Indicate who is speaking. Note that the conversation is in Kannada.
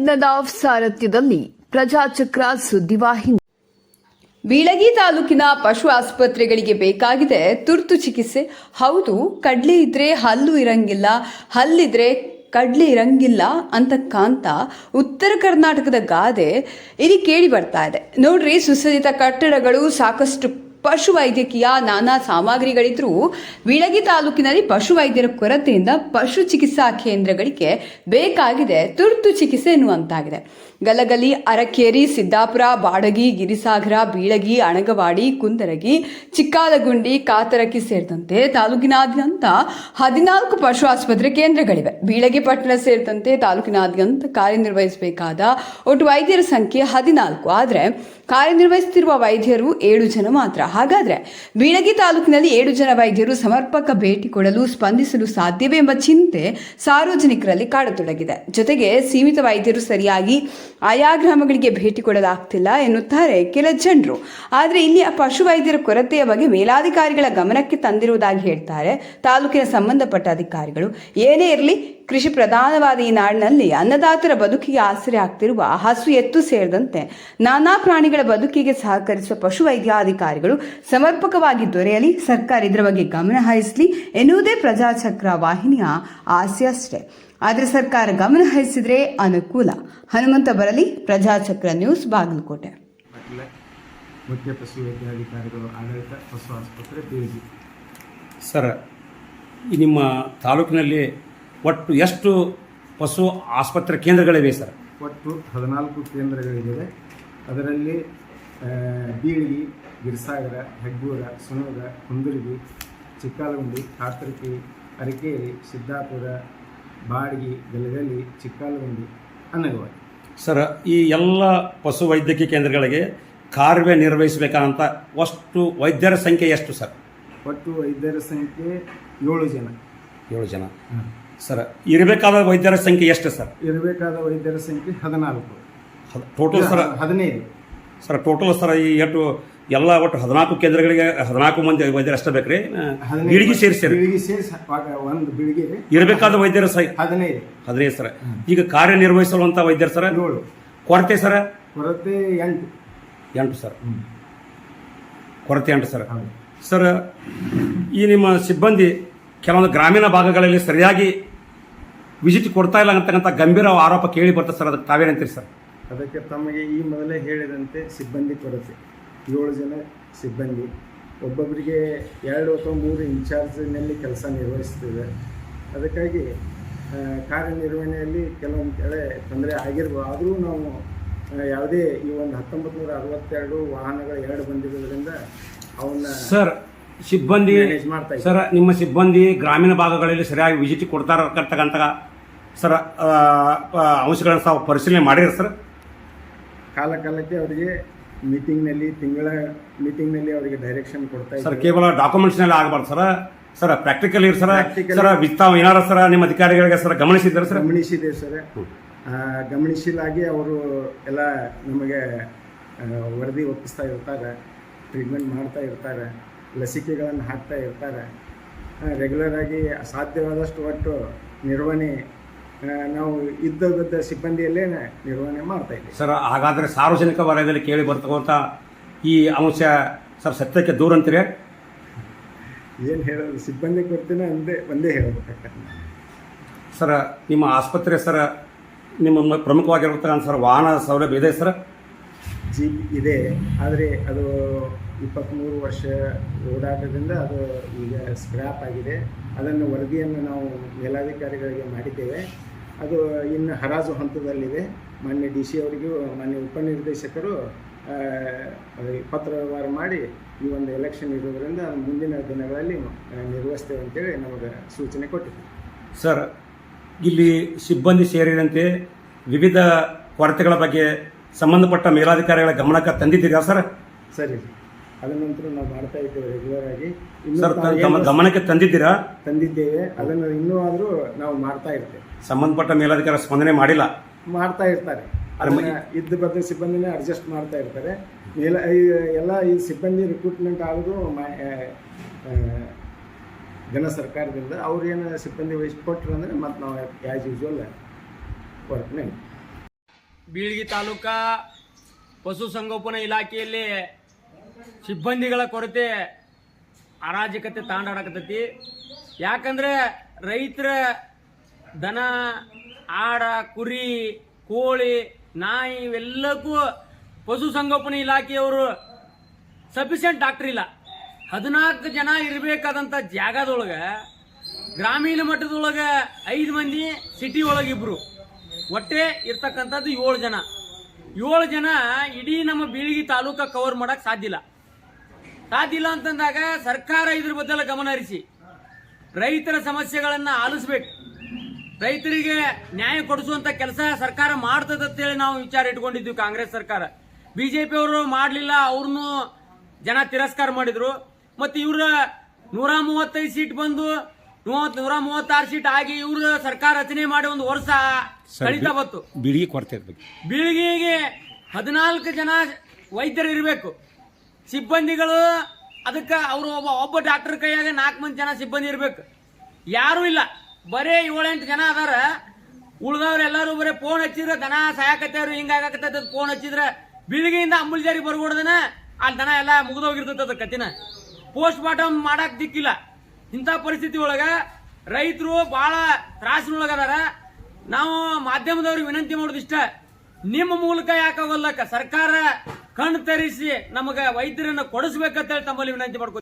Speaker 1: ಯಜ್ಞದ ಸಾರಥ್ಯದಲ್ಲಿ ಪ್ರಜಾಚಕ್ರ ಸುದ್ದಿವಾಹಿನಿ
Speaker 2: ಬೀಳಗಿ ತಾಲೂಕಿನ ಪಶು ಆಸ್ಪತ್ರೆಗಳಿಗೆ ಬೇಕಾಗಿದೆ ತುರ್ತು ಚಿಕಿತ್ಸೆ. ಹೌದು, ಕಡ್ಲೆ ಇದ್ರೆ ಹಲ್ಲು ಇರಂಗಿಲ್ಲ, ಹಲ್ಲಿದ್ರೆ ಕಡ್ಲೆ ಇರಂಗಿಲ್ಲ ಅಂತ ಕಾಂತ ಉತ್ತರ ಕರ್ನಾಟಕದ ಗಾದೆ ಇಲ್ಲಿ ಕೇಳಿ ಬರ್ತಾ ಇದೆ. ನೋಡ್ರಿ, ಸುಸಜ್ಜಿತ ಕಟ್ಟಡಗಳು ಸಾಕಷ್ಟು ಪಶು ವೈದ್ಯಕೀಯ ನಾನಾ ಸಾಮಗ್ರಿಗಳಿದ್ರೂ ಬೀಳಗಿ ತಾಲೂಕಿನಲ್ಲಿ ಪಶುವೈದ್ಯರ ಕೊರತೆಯಿಂದ ಪಶು ಚಿಕಿತ್ಸಾ ಕೇಂದ್ರಗಳಿಗೆ ಬೇಕಾಗಿದೆ ತುರ್ತು ಚಿಕಿತ್ಸೆ ಎನ್ನುವಂತಾಗಿದೆ. ಗಲಗಲಿ, ಅರಕೇರಿ, ಸಿದ್ದಾಪುರ, ಬಾಡಗಿ, ಗಿರಿಸಾಗರ, ಬೀಳಗಿ, ಅಣಗವಾಡಿ, ಕುಂದರಗಿ, ಚಿಕ್ಕಾಲಗುಂಡಿ ಕಾತರಕಿ ಸೇರಿದಂತೆ ತಾಲೂಕಿನಾದ್ಯಂತ ಹದಿನಾಲ್ಕು ಪಶು ಆಸ್ಪತ್ರೆ ಕೇಂದ್ರಗಳಿವೆ. ಬೀಳಗಿ, ಪಟ್ಟಣ ಸೇರಿದಂತೆ ತಾಲೂಕಿನಾದ್ಯಂತ ಕಾರ್ಯನಿರ್ವಹಿಸಬೇಕಾದ ಒಟ್ಟು ವೈದ್ಯರ ಸಂಖ್ಯೆ ಹದಿನಾಲ್ಕು. ಆದರೆ ಕಾರ್ಯನಿರ್ವಹಿಸುತ್ತಿರುವ ವೈದ್ಯರು ಏಳು ಜನ ಮಾತ್ರ. ಹಾಗಾದ್ರೆ ಬೀಳಗಿ ತಾಲೂಕಿನಲ್ಲಿ ಏಳು ಜನ ವೈದ್ಯರು ಸಮರ್ಪಕ ಭೇಟಿ ಕೊಡಲು ಸ್ಪಂದಿಸಲು ಸಾಧ್ಯವೇ ಎಂಬ ಚಿಂತೆ ಸಾರ್ವಜನಿಕರಲ್ಲಿ ಕಾಡತೊಡಗಿದೆ. ಜೊತೆಗೆ ಸೀಮಿತ ವೈದ್ಯರು ಸರಿಯಾಗಿ ಆಯಾ ಗ್ರಾಮಗಳಿಗೆ ಭೇಟಿ ಕೊಡಲಾಗ್ತಿಲ್ಲ ಎನ್ನುತ್ತಾರೆ ಕೆಲ ಜನರು. ಆದರೆ ಇಲ್ಲಿ ಆ ಪಶು ವೈದ್ಯರ ಕೊರತೆಯ ಬಗ್ಗೆ ಮೇಲಾಧಿಕಾರಿಗಳ ಗಮನಕ್ಕೆ ತಂದಿರುವುದಾಗಿ ಹೇಳ್ತಾರೆ ತಾಲೂಕಿನ ಸಂಬಂಧಪಟ್ಟ ಅಧಿಕಾರಿಗಳು. ಏನೇ ಇರಲಿ ಕೃಷಿ ಪ್ರಧಾನವಾದ ಈ ನಾಡಿನಲ್ಲಿ ಅನ್ನದಾತರ ಬದುಕಿಗೆ ಆಸರೆ ಆಗ್ತಿರುವ ಹಸು ಎತ್ತು ಸೇರಿದಂತೆ ನಾನಾ ಪ್ರಾಣಿಗಳ ಬದುಕಿಗೆ ಸಹಕರಿಸುವ ಪಶು ವೈದ್ಯಾಧಿಕಾರಿಗಳು ಸಮರ್ಪಕವಾಗಿ ದೊರೆಯಲಿ. ಸರ್ಕಾರ ಇದರ ಬಗ್ಗೆ ಗಮನ ಹರಿಸಲಿ ಎನ್ನುವುದೇ ಪ್ರಜಾಚಕ್ರ ವಾಹಿನಿಯ ಆಸೆ ಅಷ್ಟೇ. ಆದರೆ ಸರ್ಕಾರ ಗಮನ ಹರಿಸಿದ್ರೆ ಅನುಕೂಲ. ಹನುಮಂತ ಬರಲಿ ಪ್ರಜಾಚಕ್ರ ನ್ಯೂಸ್ ಬಾಗಲಕೋಟೆ.
Speaker 3: ಮುಖ್ಯ ಪಶು ವೈದ್ಯಾಧಿಕಾರಿಗಳು ಆಡಳಿತ ಪಶು ಆಸ್ಪತ್ರೆ
Speaker 4: ಸರ್ ಈ ನಿಮ್ಮ ತಾಲೂಕಿನಲ್ಲಿ ಒಟ್ಟು ಎಷ್ಟು ಪಶು ಆಸ್ಪತ್ರೆ ಕೇಂದ್ರಗಳಿವೆ ಸರ್?
Speaker 3: ಒಟ್ಟು ಹದಿನಾಲ್ಕು ಕೇಂದ್ರಗಳಿವೆ. ಅದರಲ್ಲಿ ಬೀಳಿ ಬೀಳ್ಗಿ ಗಿರಿಸಾಗರ ಹೆಗ್ಗೂರ ಸುಣಗ ಕುಂದುರಿಗಿ ಚಿಕ್ಕಾಲಗುಂಡಿ ಕಾತರ್ಕಿ ಅರಕೇರಿ ಸಿದ್ದಾಪುರ ಬಾಡ್ಗಿ ಗಲಗಲಿ ಚಿಕ್ಕಾಲಗುಂಡಿ ಅನ್ನಗವಾಡಿ.
Speaker 4: ಸರ್ ಈ ಎಲ್ಲ ಪಶು ವೈದ್ಯಕೀಯ ಕೇಂದ್ರಗಳಿಗೆ ಕಾರ್ಯನಿರ್ವಹಿಸಬೇಕಾದಂತ ಅಷ್ಟು ವೈದ್ಯರ ಸಂಖ್ಯೆ ಎಷ್ಟು ಸರ್?
Speaker 3: ಒಟ್ಟು ವೈದ್ಯರ ಸಂಖ್ಯೆ ಏಳು ಜನ.
Speaker 4: ಏಳು ಜನ. ಸರ್ ಇರಬೇಕಾದ ವೈದ್ಯರ ಸಂಖ್ಯೆ ಎಷ್ಟು ಸರ್?
Speaker 3: ಇರಬೇಕಾದ ವೈದ್ಯರ ಸಂಖ್ಯೆ ಹದಿನಾಲ್ಕು.
Speaker 4: ಟೋಟಲ್ ಸರ್
Speaker 3: ಹದಿನೈದು.
Speaker 4: ಸರ್ ಟೋಟಲ್ ಸರ್ ಈ ಎಷ್ಟು ಎಲ್ಲ ಒಟ್ಟು ಹದಿನಾಲ್ಕು ಕೇಂದ್ರಗಳಿಗೆ ಹದಿನಾಲ್ಕು ಮಂದಿ ವೈದ್ಯರು ಅಷ್ಟೇ ಬೇಕ್ರಿ? ಬೀಳಿಗೆ ಸೇರಿಸಿ
Speaker 3: ಬಿಳಿಗಿ ಸೇರಿಸಿ ಒಂದು ಬಿಳಿಗೆ.
Speaker 4: ಇರಬೇಕಾದ ವೈದ್ಯರ ಸಹ
Speaker 3: ಹದಿನೈದು.
Speaker 4: ಹದಿನೈದು ಸರ್. ಈಗ ಕಾರ್ಯನಿರ್ವಹಿಸಲುವಂಥ ವೈದ್ಯರು ಸರ್?
Speaker 3: ಏಳು.
Speaker 4: ಕೊರತೆ ಸರ್?
Speaker 3: ಕೊರತೆ ಎಂಟು.
Speaker 4: ಎಂಟು ಸರ್. ಕೊರತೆ ಎಂಟು ಸರ್. ಸರ್ ಈ ನಿಮ್ಮ ಸಿಬ್ಬಂದಿ ಕೆಲವೊಂದು ಗ್ರಾಮೀಣ ಭಾಗಗಳಲ್ಲಿ ಸರಿಯಾಗಿ ವಿಸಿಟ್ ಕೊಡ್ತಾ ಇಲ್ಲ ಅಂತಕ್ಕಂಥ ಗಂಭೀರ ಆರೋಪ ಕೇಳಿ ಬರ್ತದೆ ಸರ್ ಅದಕ್ಕೆ ತಾವೇನಂತೀರಿ ಸರ್?
Speaker 3: ಅದಕ್ಕೆ ತಮಗೆ ಈ ಮೊದಲೇ ಹೇಳಿದಂತೆ ಸಿಬ್ಬಂದಿ ಕೊರತೆ. ಏಳು ಜನ ಸಿಬ್ಬಂದಿ. ಒಬ್ಬೊಬ್ಬರಿಗೆ ಎರಡು ಅಥವಾ ಮೂರು ಇನ್ಚಾರ್ಜ್ನಲ್ಲಿ ಕೆಲಸ ನಿರ್ವಹಿಸ್ತಿದೆ. ಅದಕ್ಕಾಗಿ ಕಾರ್ಯನಿರ್ವಹಣೆಯಲ್ಲಿ ಕೆಲವೊಂದು ಕಡೆ ತೊಂದರೆ ಆಗಿರ್ಬೋದು. ಆದರೂ ನಾವು ಯಾವುದೇ ಈ ಒಂದು ಹತ್ತೊಂಬತ್ತು ನೂರ ಅರವತ್ತೆರಡು ವಾಹನಗಳು ಎರಡು ಬಂದಿರೋದ್ರಿಂದ ಅವನ್ನ
Speaker 4: ಸರ್ ಸಿಬ್ಬಂದಿ
Speaker 3: Manage ಮಾಡ್ತಾ ಇದ್ದೀವಿ.
Speaker 4: ಸರ್ ನಿಮ್ಮ ಸಿಬ್ಬಂದಿ ಗ್ರಾಮೀಣ ಭಾಗಗಳಲ್ಲಿ ಸರಿಯಾಗಿ ವಿಜಿಟ್ ಕೊಡ್ತಾ ಇರತಕ್ಕಂಥ ಸರ್ ಆ, ಆ, ಅಂಶಗಳನ್ನು ತಾವು ಪರಿಶೀಲನೆ ಮಾಡಿರಿ ಸರ್.
Speaker 3: ಕಾಲ ಕಾಲಕ್ಕೆ ಅವರಿಗೆ ಮೀಟಿಂಗ್ನಲ್ಲಿ ತಿಂಗಳ ಮೀಟಿಂಗ್ನಲ್ಲಿ ಅವರಿಗೆ ಡೈರೆಕ್ಷನ್ ಕೊಡ್ತಾ
Speaker 4: ಸರ್
Speaker 3: ಇದ್ದೀವಿ
Speaker 4: ಕೇವಲ ಡಾಕ್ಯುಮೆಂಟ್ಸ್ನಲ್ಲಿ ಆಗಬಾರ್ದು ಸರ್. ಸರ್ ಪ್ರಾಕ್ಟಿಕಲ್ ಇರ್ ಸರ್.
Speaker 3: Practical-
Speaker 4: ಸರ್ ವಿ- ತಾವು ಏನಾರ ಸರ್ ನಿಮ್ಮ ಅಧಿಕಾರಿಗಳಿಗೆ ಸರ್ ಗಮನಿಸಿದ್ದಾರೆ ಸರ್?
Speaker 3: ಗಮನಿಸಿದೆ ಸರ್. ಆ, ಗಮನಿಸಲಾಗಿ ಅವರು ಎಲ್ಲ ನಮಗೆ ಆ, ವರದಿ ಒಪ್ಪಿಸ್ತಾ ಇರ್ತಾರೆ ಟ್ರೀಟ್ಮೆಂಟ್ ಮಾಡ್ತಾ ಇರ್ತಾರೆ. ಲಸಿಕೆಗಳನ್ನು ಹಾಕ್ತಾ ಇರ್ತಾರೆ. ರೆಗ್ಯುಲರ್ ಆಗಿ ಸಾಧ್ಯವಾದಷ್ಟು ಒಟ್ಟು ನಿರ್ವಹಣೆ ನಾವು ಇದ್ದಗದ್ದ ಸಿಬ್ಬಂದಿಯಲ್ಲೇ ನಿರ್ವಹಣೆ ಮಾಡ್ತಾ ಇದ್ದೀವಿ.
Speaker 4: ಸರ್ ಹಾಗಾದರೆ ಸಾರ್ವಜನಿಕ ವಲಯದಲ್ಲಿ ಕೇಳಿ ಬರ್ತಕ್ಕಂಥ ಈ ಅಂಶ ಸರ್ ಸತ್ಯಕ್ಕೆ ದೂರ ಅಂತೀರಿ?
Speaker 3: ಏನು ಹೇಳೋದು ಸಿಬ್ಬಂದಿ ಕೊಡ್ತೀನಿ ಅಂದೇ ಒಂದೇ ಹೇಳಬೇಕಾಗ್ತದೆ
Speaker 4: ಸರ್ ನಿಮ್ಮ ಆಸ್ಪತ್ರೆ ಸರ್ ನಿಮ್ಮ ಪ್ರಮುಖವಾಗಿರ್ತಕ್ಕಂಥ ಸರ್ ವಾಹನ ಸೌಲಭ್ಯ ಇದೆ ಸರ್?
Speaker 3: ಜೀಪ್ ಇದೆ. ಆದರೆ ಅದು ಇಪ್ಪತ್ತ್ಮೂರು ವರ್ಷ ಓಡಾಟದಿಂದ ಅದು ಈಗ ಸ್ಕ್ರ್ಯಾಪ್ ಆಗಿದೆ. ಅದನ್ನು ವರದಿಯನ್ನು ನಾವು ಮೇಲಾಧಿಕಾರಿಗಳಿಗೆ ಮಾಡಿದ್ದೇವೆ. ಅದು ಇನ್ನು ಹರಾಜು ಹಂತದಲ್ಲಿದೆ. ಮಾನ್ಯ ಡಿ ಸಿ ಅವರಿಗೂ ಮಾನ್ಯ ಉಪನಿರ್ದೇಶಕರು ಪತ್ರ ವ್ಯವಹಾರ ಮಾಡಿ ಈ ಒಂದು ಎಲೆಕ್ಷನ್ ಇರೋದರಿಂದ ಮುಂದಿನ ದಿನಗಳಲ್ಲಿ ನಿರ್ವಹಿಸ್ತೇವೆ ಅಂತೇಳಿ ನಮಗೆ ಸೂಚನೆ ಕೊಟ್ಟಿದೆ
Speaker 4: ಸರ್ ಇಲ್ಲಿ ಸಿಬ್ಬಂದಿ ಸೇರಿದಂತೆ ವಿವಿಧ ಕೊರತೆಗಳ ಬಗ್ಗೆ ಸಂಬಂಧಪಟ್ಟ ಮೇಲಾಧಿಕಾರಿಗಳ ಗಮನಕ್ಕೆ ತಂದಿದ್ದೀರಾ ಸರ್?
Speaker 3: ಸರಿ. ಅದ ನಂತರ ನಾವು ಮಾಡ್ತಾ ಇದ್ದೇವೆ ರೆಗ್ಯುಲರ್ ಆಗಿ. ಇನ್ನೂ
Speaker 4: ಸರ್
Speaker 3: ತಾವು
Speaker 4: ಗಮ-
Speaker 3: ಏನು
Speaker 4: ಗಮನಕ್ಕೆ ತಂದಿದ್ದೀರಾ?
Speaker 3: ತಂದಿದ್ದೇವೆ. ಅದನ್ನು ಇನ್ನೂ ಆದರೂ ನಾವು ಮಾಡ್ತಾ ಇರ್ತೇವೆ.
Speaker 4: ಸಂಬಂಧಪಟ್ಟ ಮೇಲಾಧಿಕಾರ ಸ್ಪಂದನೆ ಮಾಡಿಲ್ಲ?
Speaker 3: ಮಾಡ್ತಾ ಇರ್ತಾರೆ.
Speaker 4: ಅದ್ರ ಮ-
Speaker 3: ಅದನ್ನ ಇದ್ದ ಬದ್ದ ಸಿಬ್ಬಂದಿನೇ ಅಡ್ಜಸ್ಟ್ ಮಾಡ್ತಾ ಇರ್ತಾರೆ. ಮೇಲ ಈ ಎಲ್ಲ ಈ ಸಿಬ್ಬಂದಿ ರಿಕ್ರೂಟ್ಮೆಂಟ್ ಆಗೋದು ಮಾ- ಆ, ಆ, ಜನ ಸರ್ಕಾರದಿಂದ. ಅವ್ರು ಏನು ಸಿಬ್ಬಂದಿ ವಹಿಸ್ಕೊಟ್ರು ಅಂದರೆ ಮತ್ತು ನಾವು ಆ್ಯಸ್ ಯೂಶ್ವಲ್ ವರ್ಕ್ನೇ
Speaker 5: ಬೀಳ್ಗಿ ತಾಲೂಕಾ ಪಶುಸಂಗೋಪನಾ ಇಲಾಖೆಯಲ್ಲಿ ಸಿಬ್ಬಂದಿಗಳ ಕೊರತೆ ಅರಾಜಕತೆ ತಾಂಡಾಡಕತ್ತೈತಿ. ಯಾಕಂದ್ರೆ ರೈತರ ದನ, ಆಡ, ಕುರಿ, ಕೋಳಿ, ನಾಯಿ ಇವೆಲ್ಲಕ್ಕೂ ಪಶುಸಂಗೋಪನೆ ಇಲಾಖೆಯವರು ಸಫಿಷಿಯಂಟ್ ಡಾಕ್ಟರ್ ಇಲ್ಲ. ಹದಿನಾಲ್ಕು ಜನ ಇರಬೇಕಾದಂಥ ಜಾಗದೊಳಗೆ ಗ್ರಾಮೀಣ ಮಟ್ಟದೊಳಗೆ ಐದು ಮಂದಿ, ಸಿಟಿ ಒಳಗೆ ಇಬ್ಬರು ಒಟ್ಟೆ ಇರ್ತಕ್ಕಂಥದ್ದು ಏಳು ಜನ. ಏಳು ಜನ ಇಡೀ ನಮ್ಮ ಬೀಳಿಗಿ ತಾಲೂಕ ಕವರ್ ಮಾಡಕ್ ಸಾಧ್ಯ ಇಲ್ಲ. ಸಾಧ್ಯ ಇಲ್ಲ ಅಂತಂದಾಗ ಸರ್ಕಾರ ಇದ್ರ ಬದಲ ಗಮನ ಹರಿಸಿ. ರೈತರ ಸಮಸ್ಯೆಗಳನ್ನ ಆಲಿಸ್ಬೇಕು. ರೈತರಿಗೆ ನ್ಯಾಯ ಕೊಡಿಸುವಂತ ಕೆಲಸ ಸರ್ಕಾರ ಮಾಡ್ತದ ಅಂತೇಳಿ ನಾವು ವಿಚಾರ ಇಟ್ಕೊಂಡಿದ್ವಿ ಕಾಂಗ್ರೆಸ್ ಸರ್ಕಾರ. ಬಿಜೆಪಿ ಅವರು ಮಾಡಲಿಲ್ಲ ಅವ್ರನ್ನು ಜನ ತಿರಸ್ಕಾರ ಮಾಡಿದ್ರು. ಮತ್ತೆ ಇವರ ನೂರ ಮೂವತ್ತೈದು ಸೀಟ್ ಬಂದು ಮೂವತ್ ನೂರ ಮೂವತ್ತಾರು ಸೀಟ್ ಆಗಿ ಇವ್ರ ಸರ್ಕಾರ ರಚನೆ ಮಾಡಿ ಒಂದು ವರ್ಷ ಕಳೀತಾ ಬಂತು
Speaker 4: ಬೀಳಿಗೆ ಕೊರತೆ ಇರ್ಬೇಕು.
Speaker 5: ಬೀಳಿಗೆಗೆ ಹದಿನಾಲ್ಕು ಜನ ವೈದ್ಯರು ಇರಬೇಕು. ಸಿಬ್ಬಂದಿಗಳು ಅದಕ್ಕೆ ಅವರು ಒಬ್ಬ ಒಬ್ಬ ಡಾಕ್ಟರ್ ಕೈಯಾಗ ನಾಲ್ಕು ಮಂದಿ ಜನ ಸಿಬ್ಬಂದಿ ಇರಬೇಕು. ಯಾರೂ ಇಲ್ಲ. ಬರೇ ಏಳೆಂಟು ಜನ ಅದಾರ. ಉಳ್ದವ್ರು ಎಲ್ಲರೂ ಬರೀ ಫೋನ್ ಹಚ್ಚಿದ್ರೆ ದನ ಸಾಯಕತ್ತವ್ರು ಹಿಂಗಾಗತ್ತದ ಫೋನ್ ಹಚ್ಚಿದ್ರೆ ಬೀಳಿಗೆಯಿಂದ ಅಂಬುಲ್ಜಾರಿ ಬರ್ಬೋದನ ಅಲ್ಲಿ ದನ ಎಲ್ಲ ಮುಗಿದೋಗಿರ್ತದ ಕತ್ತಿನ. ಪೋಸ್ಟ್ ಮಾರ್ಟಮ್ ಮಾಡಕ್ ದಿಕ್ಕಿಲ್ಲ. ಇಂಥ ಪರಿಸ್ಥಿತಿ ಒಳಗ ರೈತರು ಬಹಳ ತ್ರಾಸಿನೊಳಗದಾರ ನಾವು ಮಾಧ್ಯಮದವ್ರಿಗೆ ವಿನಂತಿ ಮಾಡೋದಿಷ್ಟ ನಿಮ್ಮ ಮೂಲಕ ಯಾಕಾಗಲ್ಲಕ್ಕ ಸರ್ಕಾರ ಕಣ್ ತರಿಸಿ ನಮಗೆ ವೈದ್ಯರನ್ನ ಕೊಡಿಸ್ಬೇಕಂತೇಳಿ ತಮ್ಮಲ್ಲಿ ವಿನಂತಿ ಮಾಡ್ಕೊ